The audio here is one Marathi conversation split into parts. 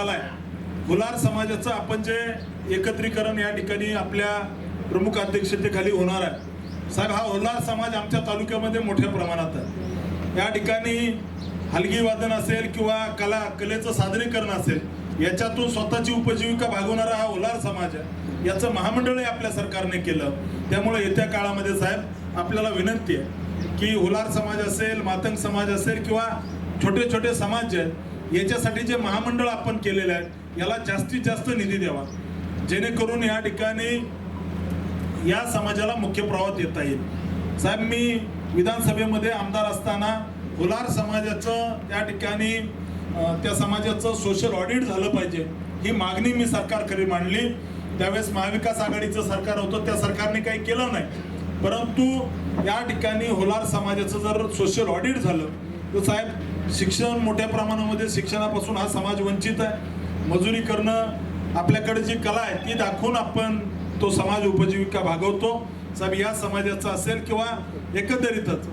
आलाय हुलार समाजाचं आपण जे एकत्रीकरण या ठिकाणी आपल्या प्रमुख अध्यक्षतेखाली होणार आहे. साहेब हा हुलार समाज आमच्या तालुक्यामध्ये मोठ्या प्रमाणात आहे. या ठिकाणी हलगी वादन असेल किंवा कला कलेचं सादरीकरण असेल याच्यातून स्वतःची उपजीविका भागवणारा हा हुलार समाज आहे. याचं महामंडळही आपल्या सरकारने केलं. त्यामुळे येत्या काळामध्ये साहेब आपल्याला विनंती आहे की हुलार समाज असेल मातंग समाज असेल किंवा छोटे छोटे समाज जे आहेत याच्यासाठी जे महामंडळ आपण केलेले आहेत याला जास्तीत जास्त निधी द्यावा. जेणेकरून या ठिकाणी या समाजाला मुख्य प्रवाहात येता येईल. साहेब मी विधानसभेमध्ये आमदार असताना हुलार समाजाचं त्या ठिकाणी त्या समाजाचं सोशल ऑडिट झालं पाहिजे ही मागणी मी सरकारकडे मांडली. त्यावेळेस महाविकास आघाडीचं सरकार होतं त्या सरकारने काही केलं नाही. परंतु या ठिकाणी होलार समाजाचं जर सोशल ऑडिट झालं तर साहेब शिक्षण मोठ्या प्रमाणामध्ये शिक्षणापासून हा समाज वंचित आहे. मजुरी करणं आपल्याकडे जी कला आहे ती दाखवून आपण तो समाज उपजीविका भागवतो. साहेब या समाजाचा असेल किंवा एकंदरीतच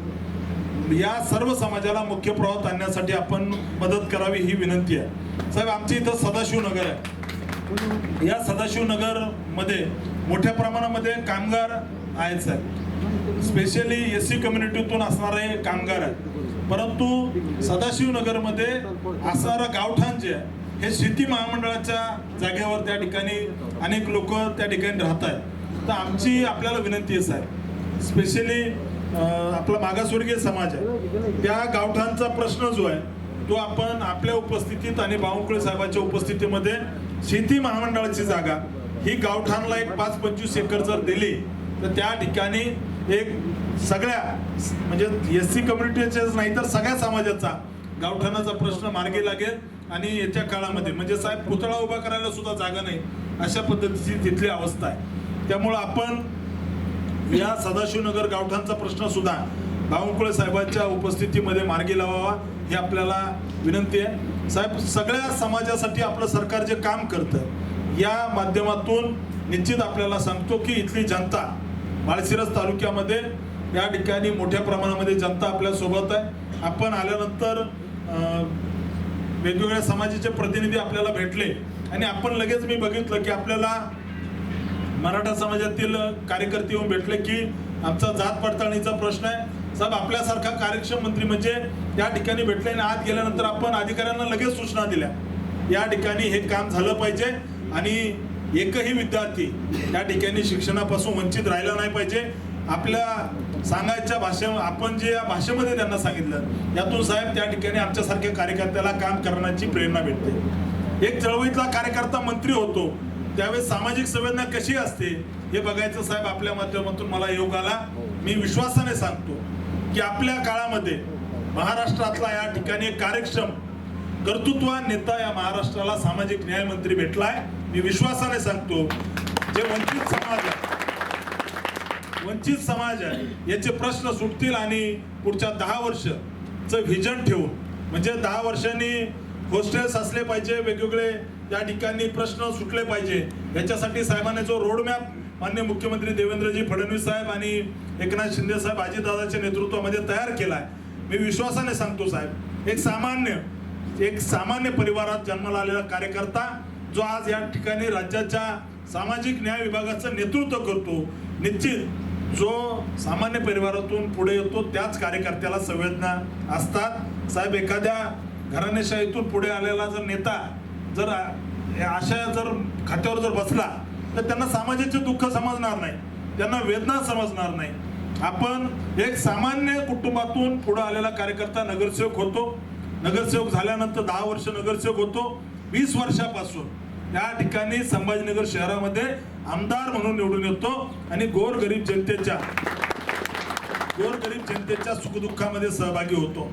या सर्व समाजाला मुख्य प्रवाहात आणण्यासाठी आपण मदत करावी ही विनंती आहे. साहेब आमच्या इथं सदाशिव नगर आहे. या सदाशिव मोठ्या प्रमाणामध्ये कामगार आहेत साहेब. स्पेशली एस सी कम्युनिटीतून असणारे कामगार आहेत. परंतु सदाशिवनगरमध्ये असणारं गावठाण जे आहे हे शेती महामंडळाच्या जागेवर त्या ठिकाणी अनेक लोक त्या ठिकाणी राहत आहेत. तर आमची आपल्याला विनंती आहे स्पेशली आपला मागासवर्गीय समाज आहे. त्या गावठाणचा प्रश्न जो आहे तो आपण आपल्या उपस्थितीत आणि बावनकुळे साहेबांच्या उपस्थितीमध्ये शेती महामंडळाची जागा ही गावठाणला एक पाच पंचवीस एकर जर दिली तर त्या ठिकाणी एक सगळ्या म्हणजे एस सी कम्युनिटीचेच नाही तर सगळ्या समाजाचा गावठाणाचा प्रश्न मार्गी लागेल आणि याच्या काळामध्ये म्हणजे साहेब पुतळा उभा करायला सुद्धा जागा नाही अशा पद्धतीची तिथली अवस्था आहे. त्यामुळं आपण या सदाशिवनगर गावठाणचा प्रश्न सुद्धा बावनकुळे साहेबांच्या उपस्थितीमध्ये मार्गी लावावा ही आपल्याला विनंती आहे. साहेब सगळ्या समाजासाठी आपलं सरकार जे काम करतं या माध्यमातून निश्चित आपल्याला सांगतो की इथली जनता माळशिरस तालुक्यामध्ये या ठिकाणी मोठ्या प्रमाणामध्ये जनता आपल्यासोबत आहे. आपण आल्यानंतर वेगवेगळ्या समाजाचे प्रतिनिधी आपल्याला भेटले. आणि आपण लगेच मी बघितलं की आपल्याला मराठा समाजातील कार्यकर्ते येऊन भेटले की आमचा जात पडताळणीचा प्रश्न आहे. साहेब आपल्यासारखा कार्यक्षम मंत्री म्हणजे या ठिकाणी भेटले आणि आत गेल्यानंतर आपण अधिकाऱ्यांना लगेच सूचना दिल्या. या ठिकाणी हे काम झालं पाहिजे आणि एकही विद्यार्थी या ठिकाणी शिक्षणापासून वंचित राहिला नाही पाहिजे. आपल्या सांगायच्या भाषे आपण जे या भाषेमध्ये त्यांना सांगितलं यातून साहेब त्या ठिकाणी आमच्यासारख्या कार्यकर्त्याला काम करण्याची प्रेरणा भेटते. एक चळवळीतला कार्यकर्ता मंत्री होतो त्यावेळेस सामाजिक संवेदना कशी असते हे बघायचं साहेब आपल्या माध्यमातून मला योग आला. मी विश्वासाने सांगतो की आपल्या काळामध्ये महाराष्ट्रातला या ठिकाणी कार्यक्षम कर्तृत्वान नेता या महाराष्ट्राला सामाजिक न्याय मंत्री भेटलाय. मी विश्वासाने सांगतो जे वंचित समाज आहे वंचित समाज आहे याचे प्रश्न सुटतील आणि पुढच्या दहा वर्षचं व्हिजन ठेवून म्हणजे दहा वर्षांनी हॉस्टेल्स असले पाहिजे वेगवेगळे त्या ठिकाणी प्रश्न सुटले पाहिजे याच्यासाठी साहेबांनी जो रोडमॅप मान्य मुख्यमंत्री देवेंद्रजी फडणवीस साहेब आणि एकनाथ शिंदे साहेब अजितदादाच्या नेतृत्वामध्ये तयार केला आहे मी विश्वासाने सांगतो साहेब एक सामान्य एक सामान्य परिवारात जन्माला आलेला कार्यकर्ता जो आज या ठिकाणी राज्याच्या सामाजिक न्याय विभागाचं नेतृत्व करतो निश्चित जो सामान्य परिवारातून पुढे येतो त्याच कार्यकर्त्याला संवेदना असतात. साहेब एखाद्या घराणेशाहीतून पुढे आलेला जर नेता जर अशा जर खात्यावर जर बसला तर त्यांना समाजाचे दुःख समजणार नाही त्यांना वेदना समजणार नाही. आपण एक सामान्य कुटुंबातून पुढे आलेला कार्यकर्ता नगरसेवक होतो. नगरसेवक झाल्यानंतर दहा वर्ष नगरसेवक होतो. वीस वर्षापासून. या ठिकाणी संभाजीनगर शहरामध्ये आमदार म्हणून निवडून येतो आणि गोरगरीब जनतेच्या गोरगरीब जनतेच्या सुखदुःखामध्ये सहभागी होतो.